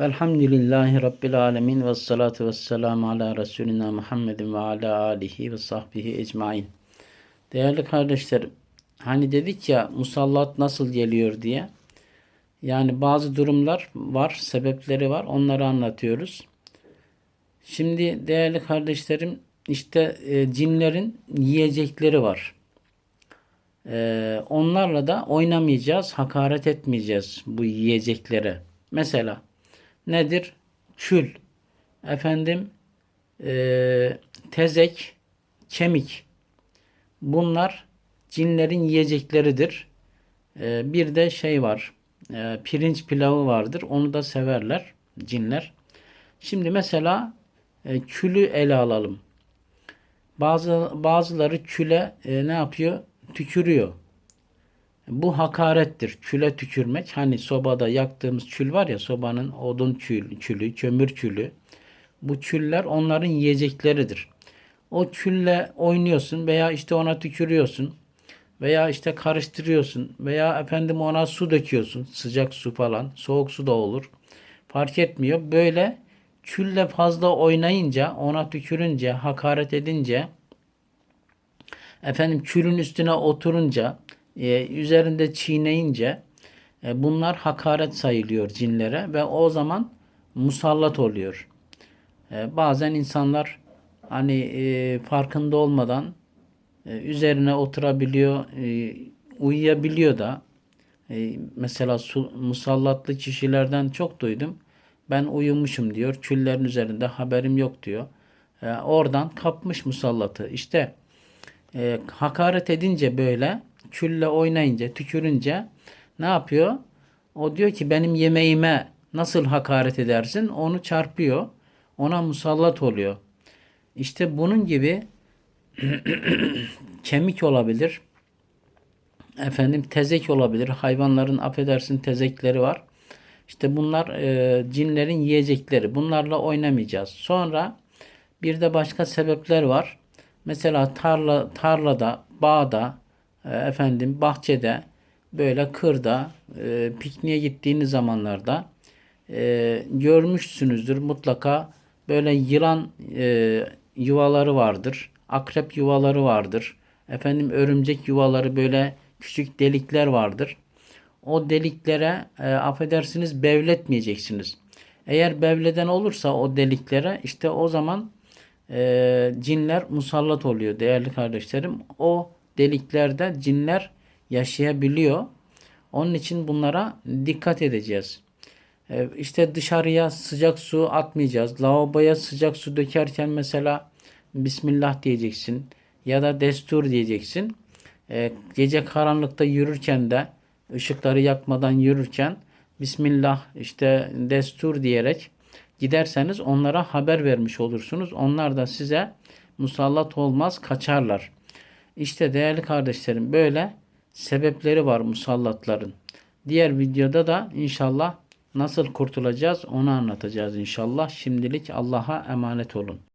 Velhamdülillahi Rabbil alemin ve salatu ve selamu ala Resulina Muhammedin ve ala alihi ve sahbihi ecmain. Değerli kardeşlerim, hani dedik ya musallat nasıl geliyor diye. Yani bazı durumlar var, sebepleri var. Onları anlatıyoruz. Şimdi değerli kardeşlerim, işte e, cinlerin yiyecekleri var. E, onlarla da oynamayacağız, hakaret etmeyeceğiz bu yiyeceklere. Mesela nedir? Kül, efendim e, tezek, kemik. Bunlar cinlerin yiyecekleridir. E, bir de şey var, e, pirinç pilavı vardır. Onu da severler cinler. Şimdi mesela e, külü ele alalım. Bazı bazıları küle e, ne yapıyor? Tükürüyor. Bu hakarettir. Küle tükürmek. Hani sobada yaktığımız kül var ya sobanın odun kül, külü, kömür külü. Bu küller onların yiyecekleridir. O külle oynuyorsun veya işte ona tükürüyorsun veya işte karıştırıyorsun veya efendim ona su döküyorsun. Sıcak su falan, soğuk su da olur. Fark etmiyor. Böyle külle fazla oynayınca, ona tükürünce, hakaret edince efendim külün üstüne oturunca e, üzerinde çiğneyince e, bunlar hakaret sayılıyor cinlere ve o zaman musallat oluyor. E, bazen insanlar hani e, farkında olmadan e, üzerine oturabiliyor, e, uyuyabiliyor da. E, mesela su, musallatlı kişilerden çok duydum. Ben uyumuşum diyor. Küllerin üzerinde haberim yok diyor. E, oradan kapmış musallatı. İşte e, hakaret edince böyle külle oynayınca, tükürünce ne yapıyor? O diyor ki benim yemeğime nasıl hakaret edersin? Onu çarpıyor. Ona musallat oluyor. İşte bunun gibi kemik olabilir. Efendim tezek olabilir. Hayvanların affedersin tezekleri var. İşte bunlar e, cinlerin yiyecekleri. Bunlarla oynamayacağız. Sonra bir de başka sebepler var. Mesela tarla tarlada, bağda, e, efendim bahçede, böyle kırda, e, pikniğe gittiğiniz zamanlarda e, görmüşsünüzdür mutlaka böyle yılan e, yuvaları vardır. Akrep yuvaları vardır. Efendim örümcek yuvaları böyle küçük delikler vardır. O deliklere e, affedersiniz bevletmeyeceksiniz. Eğer bevleden olursa o deliklere işte o zaman e, cinler musallat oluyor değerli kardeşlerim. O deliklerde cinler yaşayabiliyor. Onun için bunlara dikkat edeceğiz. E, işte dışarıya sıcak su atmayacağız. Lavaboya sıcak su dökerken mesela Bismillah diyeceksin ya da destur diyeceksin. E, gece karanlıkta yürürken de ışıkları yakmadan yürürken Bismillah işte destur diyerek giderseniz onlara haber vermiş olursunuz. Onlar da size musallat olmaz kaçarlar. İşte değerli kardeşlerim böyle sebepleri var musallatların. Diğer videoda da inşallah nasıl kurtulacağız onu anlatacağız inşallah. Şimdilik Allah'a emanet olun.